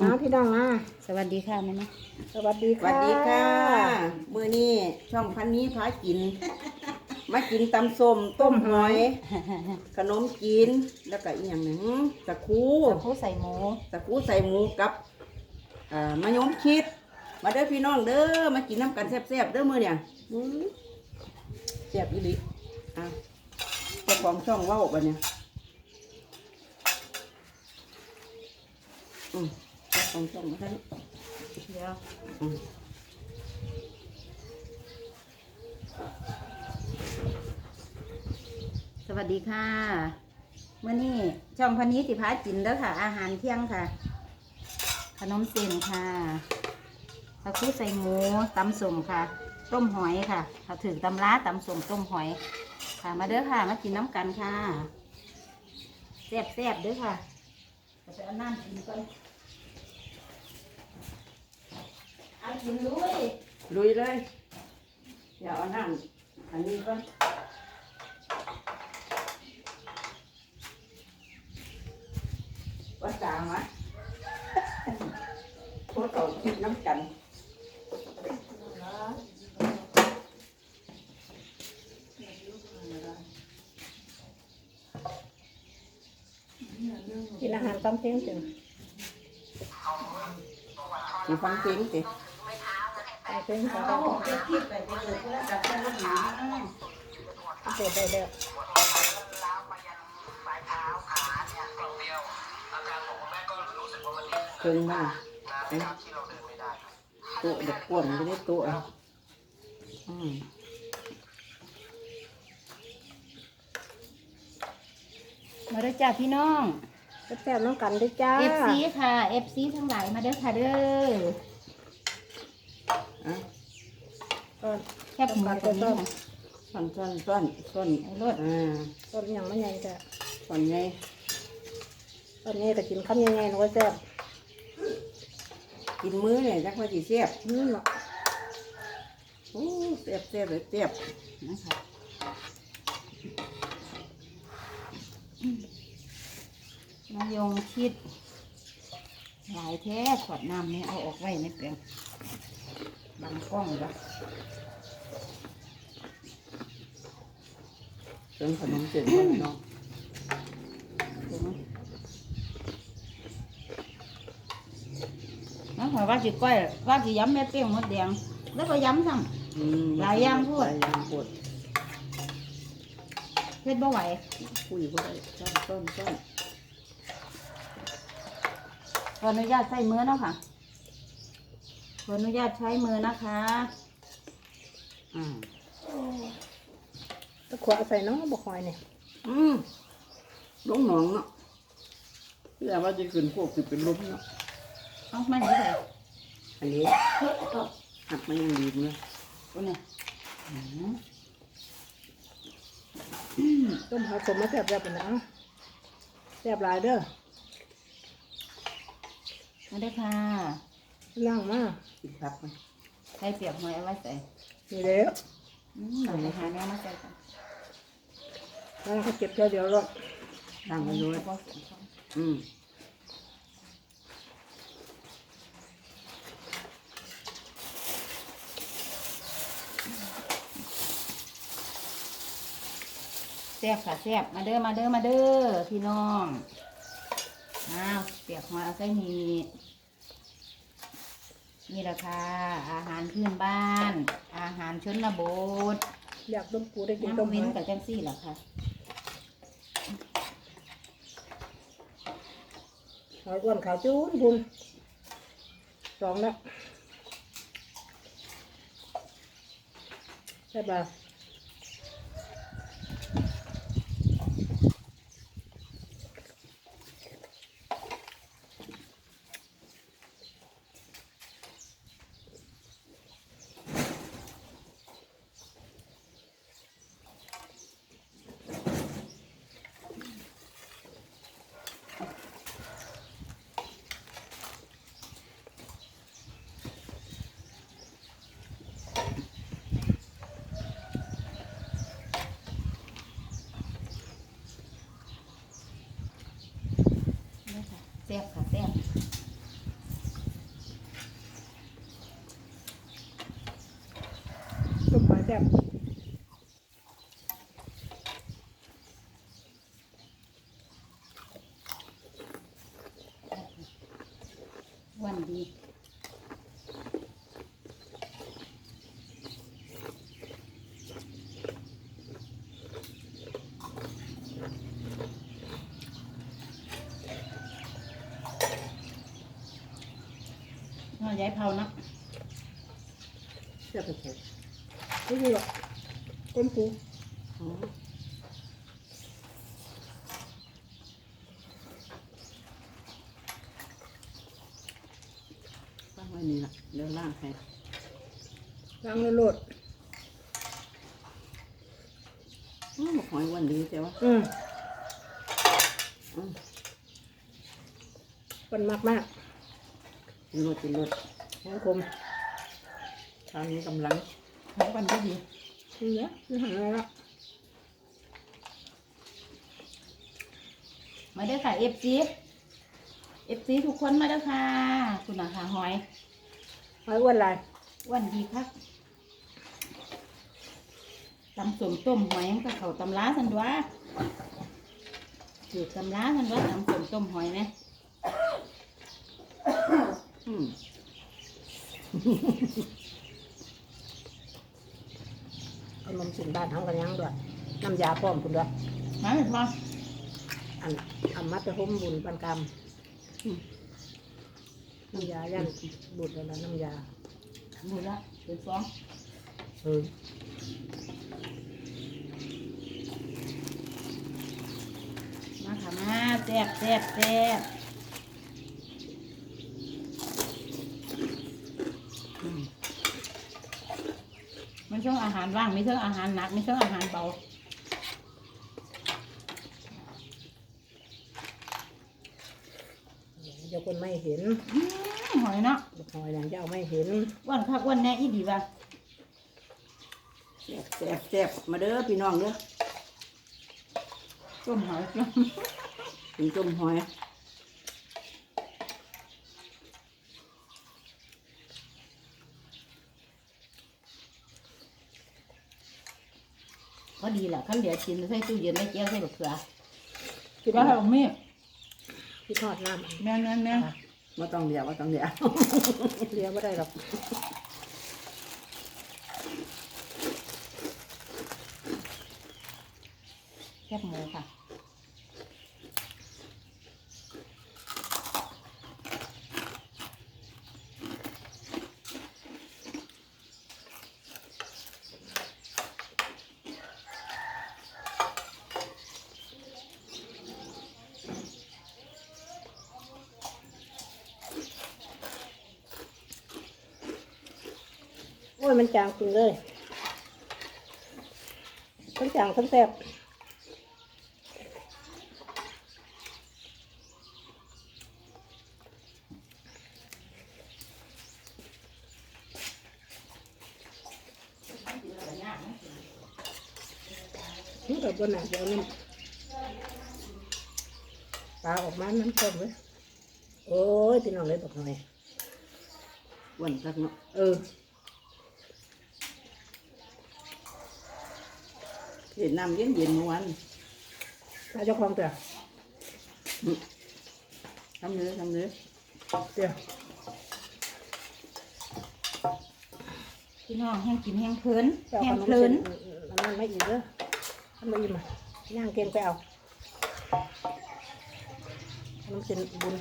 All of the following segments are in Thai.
น้องพี่น้องมาสวัสดีค่ะแม่นะสวัสดีสค่ะวัสดีค่ะมื้อนี้ช่องพันนี้พากิน มากินตำส้มต้มหอย ขนมจีนแล้วก็อีกอย่างหนึ่งตะคูตะคูใส่หมูตะคูใส่หมูกับอ่ามะยมคิด มาเด้อพี่น้องเด้อมากินน้ำกันแซ่บๆเด้อมื้อเนี่ยอืมแซ่บอีหลีอะเจ้าของช่องเว้าบัดเนี่ยอืม เจ้าของช่องมาท่านเดี๋ยวอืมสวัสดีค่ะเมื่อนี้ช่องพันนี้สิพากินเด้อค่ะ อาหารเที่ยงค่ะ ขนมเส้นค่ะตะคูใส่หมูตำส้มค่ะ ต้มหอยค่ะถ้าถึงตำร้าตำส้มต้มหอย ค่ะมาเด้อค่ะมากินน้ำกันค่ะแซ่บแซ่บๆเด้อค่ะจะไปเอาน้ำกินก่อนเอา กินลุยลุยเลยอย่าเอาน้ำอันนี้ก่อนว่าจางวะพวกเขาคิดน้ำกันกินอาหารต้องเที่ยงถึงสิฟังเพลงสิต้อง เที่ยงเอาไดไปไปเลยเพื่อจะเป็นลูกหมาเสร็จได้แล้วเครื่งมาเอ๊ต๊ะเด็กกวนไม่ได้ต๊ะอะอืมมาด้อจ้าพี่น้องแซ่บน้องกันด้วยจ้า FC ค่ะ FC ทั้งหลายมาเด้อค่ะเด้อ อะแคบหมูตัวนี้ค่ะซ่อนซ่อนซ่อนซ่อนไอ้รถอ่าต้นยังไม่ใหญ่จ้ะซ่อนไงต้นนี้ก็กินข้าวใหญ่ๆหนูก็แซ่บกินมื้อเนี่ยจักว่าสิเสียบอืมเนาะโอ้เสียบเสียบเลยเสียบนะคะมายงชิด หลายแท้ขวดน้ำนี่เอาออกไว้ในเปลียง บังกล้องจ้ะเครื่องขนมเสร็จแล้วเนาะถึงน้องหอยว่าสิก้อยว่าสิย้ำแม่เปรี้ยงมดแดง แล้วก็ย้ำซ้อืมหลายอย่างพูดหลายอย่างพูดำเฮ็ดบ่ไหวคุยบ่ได้ซ่อนซ่อนซ่อนขออนุญาตใช้มือเนาะค่ะ ขออนุญาตใช้มือนะคะอ่าตะขวาใส่เน้องบกคอยเนี่ยอืมลงหนองเนาะพี่อาว่าจะขึ้นพวกสิเป็นลมเนาะเอามาอยู่ไหนอันนี้หักมันยังดีเลยตัวเนี่ยอืมต้มหอยสมมาแซ่บๆเป็นนะแซ่บหลายเด้อมาเด้อค่ะ ล่างมากินครับมันใช้เปียกหอยเอาไว้ใส่นี่แล้วอืมเอาไปหาแนวมาใส่กันแล้วก็เก็บเท่าเดียวรอดตั้งไว้ด้วยเอาไปใส่อืมแซ่บค่ะแซ่บมาเด้อมาเด้อมาเด้อพี่น้องอ้าวเปียกหอยเอาใส่นี่ นี่แหละค่ะ อาหารพื้นบ้าน อาหารชนบทอยากต้มปูได้กินน้ำต้มหวินอยกับจังซี่แหละค่ะหอยอ้วนขาวจูนบุญสองแล้วใช่ป่ะ วันดีน้อยย้ายเผาเนาะเสียบไปแค่ไม่ดีหรอกก้มปูอ๋อตั้งไว้นี่ละ เดี๋ยวล่างให้ล้างเลยโลดอ้าวหอยวันดีแต่ว่าอืมอืมมันมากมากกินรสกินรสหอมคมทางนี้กำลังของวันก็ดีนี่นะนี่หันอะไรละมาเด้อค่ะเอฟซีเอฟซีทุกคนมาเด้อค่ะ คุณอาค่ะหอย หอยอ้วนลายวันดีครับตำสมต้มหอยกับเขาวตำล้าสันดวะถือตำล้าสันดวะตำสมต้มหอยไหมอืมขนมสินบ้านทำกันยังด้วยน้ำยาพร้อมคุณด้วยมาไหมพ่ออันอันมัดจะห่มบุญปันกรรมอืม น้ำยาย่างบุญแล้วนะน้ำยาดูละเป็นสองเออมาค่ะมาแซ่บแซ่บแซ่บอืมไม่ใช่อาหารว่างไม่ใช่อาหารหนักไม่ใช่อาหารเบา เดี๋ยว คนไม่เห็นอืมหอยเนาะหอยอย่างเจ้าไม่เห็นวันคักวันแน่อีดีว่ะแซ่บแซ่บแซ่บมาเด้อพี่น้องเด้อต้มหอยจ้ะกินต้มหอยก็ดีแหละขั้นเหลือกินใส่ตู้เย็นได้เจียวใส่บักเขือ คิดว่า ว่าให้บักมี คิดทอดน้ำแม่นแม่นแม่นมาต้องเดียวมาต้องเดียวเลี้ยงไม่ได้หรอกแคบหมูค่ะ ยมันจางจริงเลยทั้งจางทั้งแซ่บนี่แบบบนหนักเดี๋ยวนี่ปลาออกมาน้ำต้มเลยโอ้ยพี่น้องเลยบอกหน่อยวันสักเนาะเออ เห็นน้ำเย็นเย็นๆเมื่อวานปลาเจ้าของเถอะทำเลยทำเลยเดี๋ยวพี่น้องแห้งกินแห้งเพลินไปเอาแห้ขงนมเพลิเส้นนมันมันไม่อิ่มเด้อมันไม่อิ่มอะย่างเกงไปเอาขนมเส้นบุญ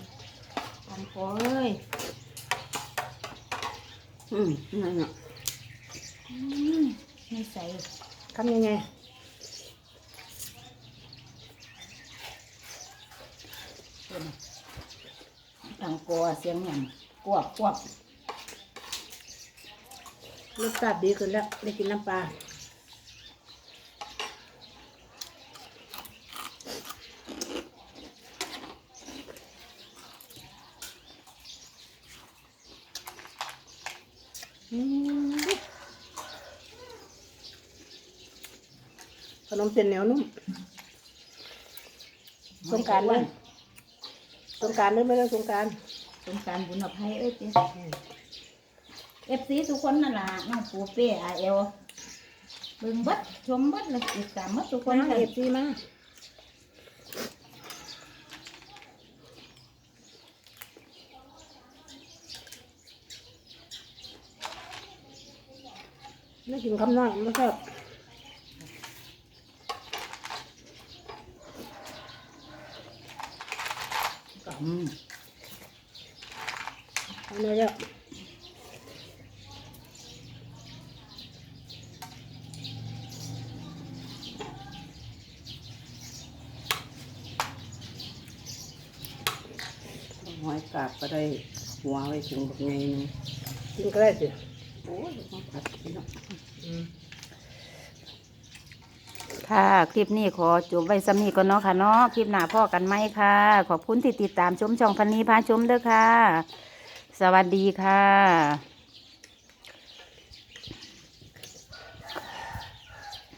ตังโอเอ้ยอืมนั่นเนาะอืมไม่ใส่ทำยังไง เป็นตังโกเสียงหยังกวบกวบรสชาติดีขึ้นแล้วได้กินน้ำปลาอืมขนมเส้นเหนียวนุ่มสงกรารเลย สงการหรือไม่เรื่องสงการสงการบุญอภัยเอ้ยเจ๊เอฟซีทุกคนนั่นล่ะน้องปูเป้ไอเอลบึงบัดชมบัดเลยติดตามบัดทุกคนเอฟซีมาไม่กินคำน้อยไม่ชอบ อืมทำได้เยอะหอยกาบก็ได้หัวไว้ถึงบักไงนึงกินก็ได้สิโอ้ยมาผัดพี่น้องอืม ค่ะ คลิปนี้ขอจบไว้สำนีก่อนเนาะค่ะเนาะคลิปหน้าพ่อกันไหมค่ะ ขอบคุณที่ติดตามชมช่องพันนี้พาชมเด้อค่ะ สวัสดีค่ะ